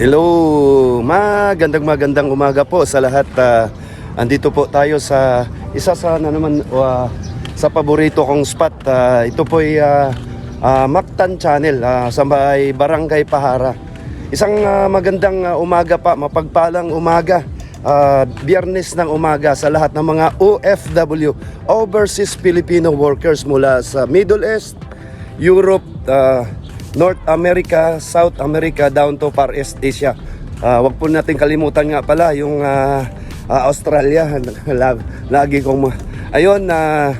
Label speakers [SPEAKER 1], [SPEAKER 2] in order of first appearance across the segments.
[SPEAKER 1] Hello, magandang magandang umaga po sa lahat. Ah, andito po tayo sa isa sa na naman ah, sa paborito kong spot. Ah, ito po ay ah, ah, Mactan Channel ah, sa may Barangay Pahara. Isang ah, magandang ah, umaga pa, mapagpalang umaga. Ah, biyernes ng umaga sa lahat ng mga OFW, Overseas Filipino Workers mula sa Middle East, Europe, uh, North America, South America, down to Far East Asia. Uh, wag po natin kalimutan nga pala yung uh, uh, Australia. Lag- Lagi kong... Ayun, uh,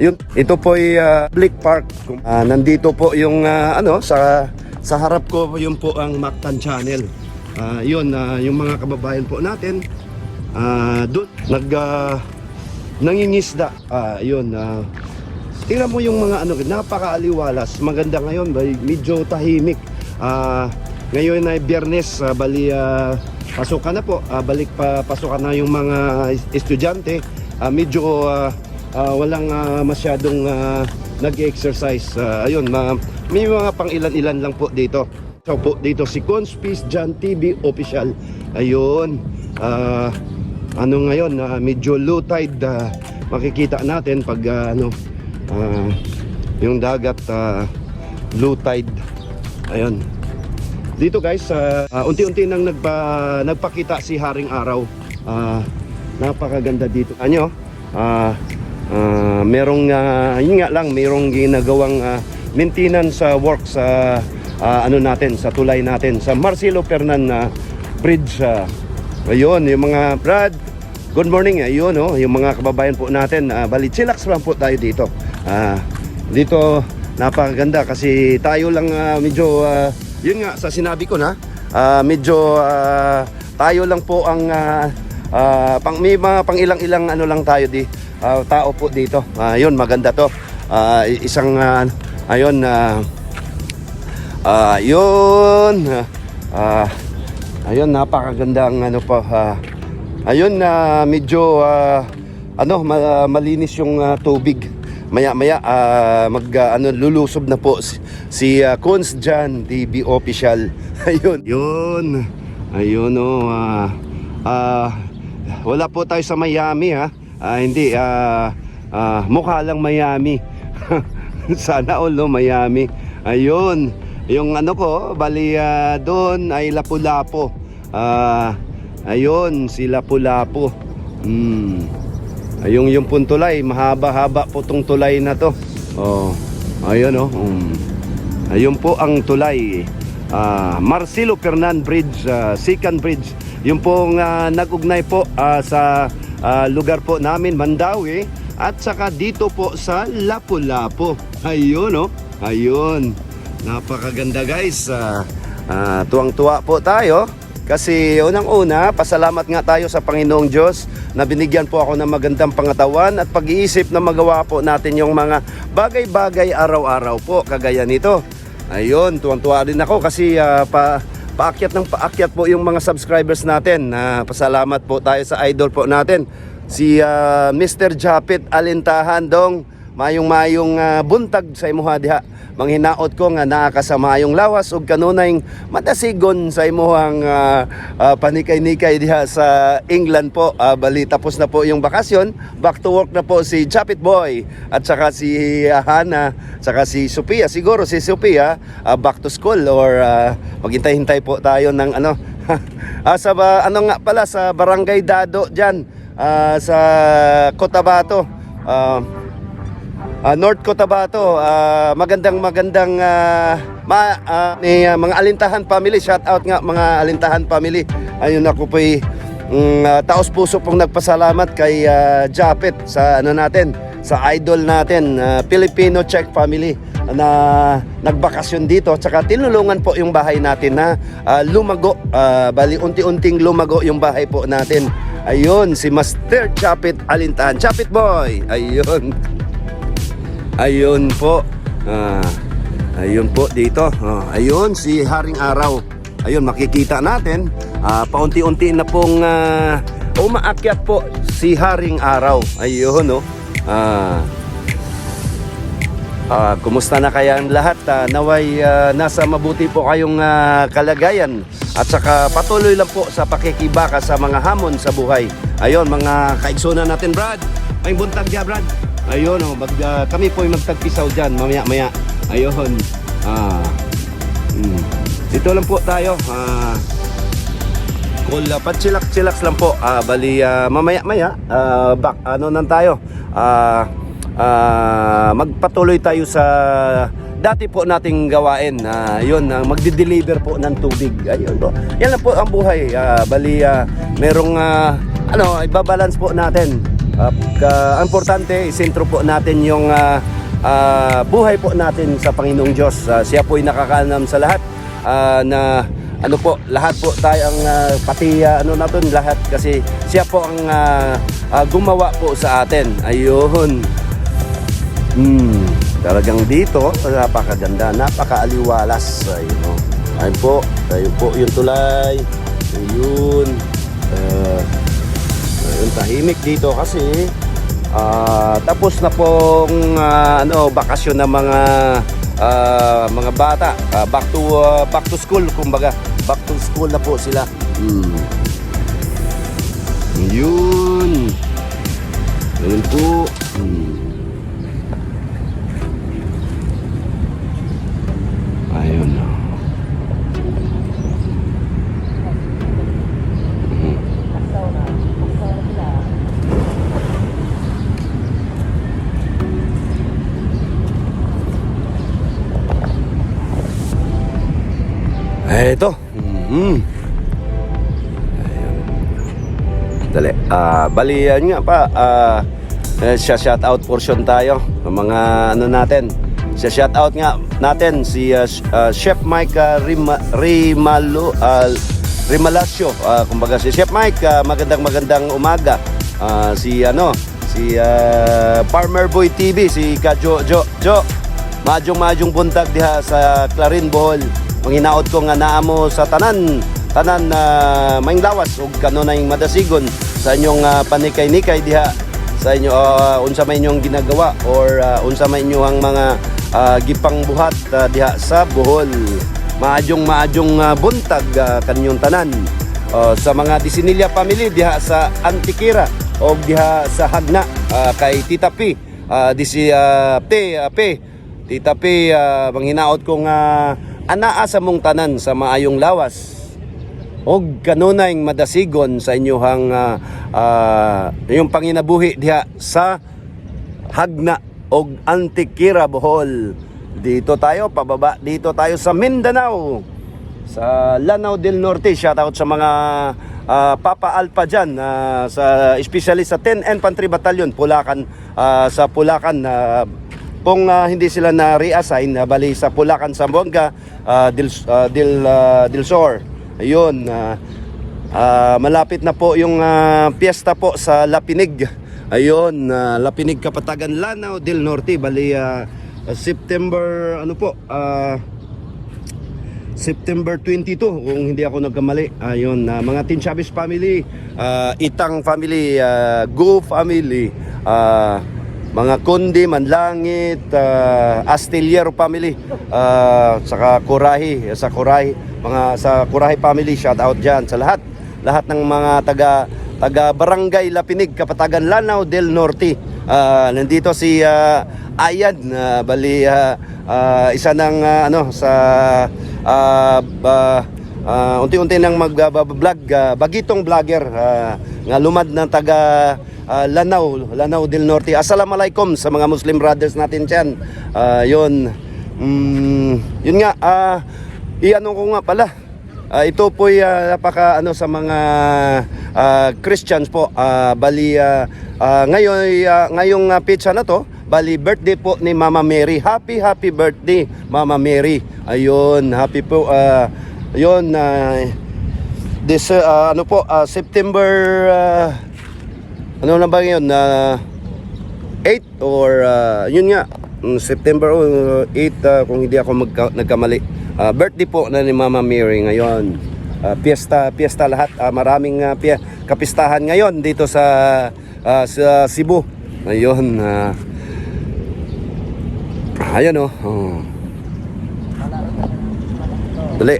[SPEAKER 1] yun, ito po ay uh, Blick Park. Ah, nandito po yung ah, ano sa sa harap ko yun po ang Mactan Channel. Ah, yun ah, yung mga kababayan po natin ah doon nag ah, nangingisda. Ah, yun ah, Tingnan mo yung mga ano, napakaaliwalas. Maganda ngayon, medyo tahimik. Ah, ngayon ay Biyernes, ah, bali ah, pasukan na po. Ah, balik pa pasukan na yung mga estudyante. Ah, medyo ah, ah, walang ah, masyadong ah, nag-exercise. Ah, ayun, ma- may mga pang ilan-ilan lang po dito. So po dito si Conspis Jan TV official. Ayun. Ah, ano ngayon, ah, medyo low tide ah, makikita natin pag ah, ano ah, yung dagat ah, low tide. Ayun. Dito guys, ah, ah, unti-unti nang nagpa, nagpakita si Haring Araw. Ah, napakaganda dito. Ano? Ah, ah, merong ah, yun nga lang, merong ginagawang ah, maintenance sa work sa ah, ano natin, sa tulay natin sa Marcelo Fernan na bridge. ah. ayun, yung mga Brad, Good morning, ayun oh, yung mga kababayan po natin. Uh, bali, chillax lang po tayo dito. Ah, dito napakaganda kasi tayo lang ah, medyo ah, yun nga sa sinabi ko na, ah, medyo ah, tayo lang po ang ah, ah, pang may mga pang ilang-ilang ano lang tayo di ah, tao po dito. Ah, yun maganda to. Ah, isang ah, ayun ah, ah, yun ah, ayun napakagandang ano po ah, Ayun na medyo ah, ano ma- malinis yung ah, tubig. Maya-maya ah, mag ah, ano lulusob na po si, si ah, Cons Jan TV official. Ayun. Yun. Ayun oh. ah, ah, wala po tayo sa Miami ha. Ah, hindi ah, ah, mukha lang Miami. Sana all no Miami. Ayun. Yung ano ko, bali ah, doon ay Lapu-Lapu. Ah, ayun, si Lapu-Lapu. Hmm. Ayun yung pong tulay, mahaba-haba po tong tulay na to. Oh. Ayun oh. Um. Ayun po ang tulay. Ah, Marcelo Fernan Bridge, ah, second bridge. Yung pong ah, nag-ugnay po ah, sa ah, lugar po namin, Mandawi. At saka dito po sa Lapu-Lapu. Ayun oh. Ayun. Napakaganda guys. Ah, ah, tuwang-tuwa po tayo. Kasi unang-una, pasalamat nga tayo sa Panginoong Diyos na binigyan po ako ng magandang pangatawan at pag-iisip na magawa po natin yung mga bagay-bagay araw-araw po kagaya nito. Ayun, tuwang-tuwa rin ako kasi ah, pa, paakyat ng paakyat po yung mga subscribers natin. na pasalamat po tayo sa idol po natin. Si ah, Mr. Japit Alintahan dong mayong-mayong ah, buntag sa imuha diha. Manghinaot ko nga nakakasama yung lawas ug kanunay madasigon sa imuhang ah, ah, panikay-nikay diha sa England po. Ah, bali tapos na po yung bakasyon. Back to work na po si Chapit Boy at saka si Hana, saka si Sophia. Siguro si Sophia ah, back to school or ah, maghintay-hintay po tayo ng ano ah, sa ba, ano nga pala sa Barangay Dado diyan ah, sa Cotabato. Ah, Ah, North Cotabato, ah, magandang magandang ah, ma, ah, ni, ah, mga Alintahan family. Shout out nga mga Alintahan family. Ayun ako po mm, ah, taos puso pong nagpasalamat kay ah, Japet sa ano natin, sa idol natin, ah, Filipino Czech family na nagbakasyon dito tsaka tinulungan po yung bahay natin na ah, lumago Ah, bali unti-unting lumago yung bahay po natin ayun si Master Chapit Alintahan Chapit boy ayun Ayun po. Ah, ayun po dito. Ah, ayun si Haring Araw. Ayun makikita natin. Ah, paunti-unti na pong ah, umaakyat po si Haring Araw. Ayun no. Ah, Ah, kumusta na kaya ang lahat? Ah, naway ah, nasa mabuti po kayong ah, kalagayan at saka patuloy lang po sa pakikibaka sa mga hamon sa buhay. Ayun, mga kaigsunan natin, Brad. May buntag diya, Brad. Ayun, oh, mag, ah, kami po ay magtagpisaw dyan, mamaya-maya. Ayun. Ah, mm. Dito lang po tayo. Ah, Cool, uh, patsilak-silaks lang po. Ah, bali ah, mamaya-maya ah, back ano nan tayo. Ah, ah, magpatuloy tayo sa dati po nating gawain. Ah, 'yun, ah, magde-deliver po ng tubig. Ayun po. Yan lang po ang buhay. Ah, bali ah, merong ah, ano, ibabalance po natin. Ka- ang importante, isentro po natin yung ah, ah, buhay po natin sa Panginoong Diyos. Ah, siya po ay nakakanam sa lahat ah, na ano po, lahat po tayo ang ah, pati ah, ano natin lahat kasi siya po ang ah, ah, gumawa po sa atin. Ayun. Hmm, talagang dito napakaganda, napakaaliwalas. Ayun oh. Ayun po, ayun po yung tulay. Ayun. Uh, ayun tahimik dito kasi ah, tapos na pong ah, ano bakasyon ng mga ah, mga bata. Ah, back to ah, back to school kumbaga. Back to school na po sila. Yun yun Eh, ito. Mm. Ayun. Dali. Ah, bali yan nga pa. Ah, eh, siya shout out portion tayo ng mga ano natin. Siya shout out nga natin si Sh- ah, Chef Mike ah, Rima, Rimalo ah, Rimalasio. Ah, kumbaga si Chef Mike, ah, magandang magandang umaga. Ah, si ano, si ah, Farmer Boy TV, si Kajo Jo Jo. Majong-majong buntag diha sa Clarin Bohol. Manghinaot ko nga naamo sa tanan tanan na maing lawas ug kanunay madasigon sa inyong ah, panikay-nikay diha sa inyo ah, unsa may inyong ginagawa or ah, unsa may inyong mga ah, gipang buhat ah, diha sa Bohol. Maadjong maadjong ah, buntag ah, kanyong tanan. Ah, sa mga Disinilya family diha sa Antikira o diha sa Hagna ah, kay Tita P. Ah, disi ah, P, ah, P. Tita P, uh, manghinaot kong uh, anaa sa mong tanan sa maayong lawas. Og kanunay madasigon sa inyohang uh, uh, yung panginabuhi diha sa Hagna og Antikira Bohol. Dito tayo pababa dito tayo sa Mindanao sa Lanao del Norte. Shoutout sa mga ah, Papa Alpha dyan, ah, sa, especially sa 10 Infantry Battalion, Pulacan, ah, sa Pulacan. ah, kung ah, hindi sila na-reassign, uh, bali sa Pulacan, Zamboanga, ah, Del, ah, Del, ah, Del Sur. Ayun, ah, ah, malapit na po yung ah, piyesta po sa Lapinig. Ayun, ah, Lapinig Kapatagan Lanao del Norte, bali ah, September, ano po, ah, September 22 kung hindi ako nagkamali. Ayun, na mga Tin Chavez family, ah, Itang family, ah, Go family, ah, mga Kundi, Manlangit, uh, Astillero family, ah, saka Kurahi, sa Kurahi, mga sa Kurahi family, shout out diyan sa lahat. Lahat ng mga taga taga Barangay Lapinig, Kapatagan Lanao del Norte. Ah, nandito si ah, Ayan, na bali ah, ah, isa ng ah, ano sa ah, ba- ah, unti-unti nang mag-vlog, ah, bagitong vlogger ah, nga lumad ng taga ah, Lanao, Lanao del Norte. Assalamualaikum sa mga Muslim brothers natin diyan. Ah, yun. Mm, yun nga ah iano ko nga pala. Ah, ito po ay ah, napaka ano sa mga ah, Christians po. Ah, bali ah, ah, ngayon ah, ngayong ah, pizza na to, bali birthday po ni Mama Mary. Happy happy birthday Mama Mary. Ayun, happy po ah, yun ah, this ah, ano po ah, September ah, ano na ba yun? na 8 or ah, yun nga, mm, September oh, 8 ah, kung hindi ako magka, nagkamali. Ah, birthday po na ni Mama Mary ngayon. Ah, fiesta, fiesta lahat. Ah, maraming ah, pia- kapistahan ngayon dito sa ah, sa Cebu. Ayun. ah. ayan oh. oh. Dali.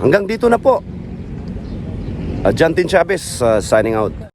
[SPEAKER 1] Hanggang dito na po. Uh, Jantin Chavez uh, signing out.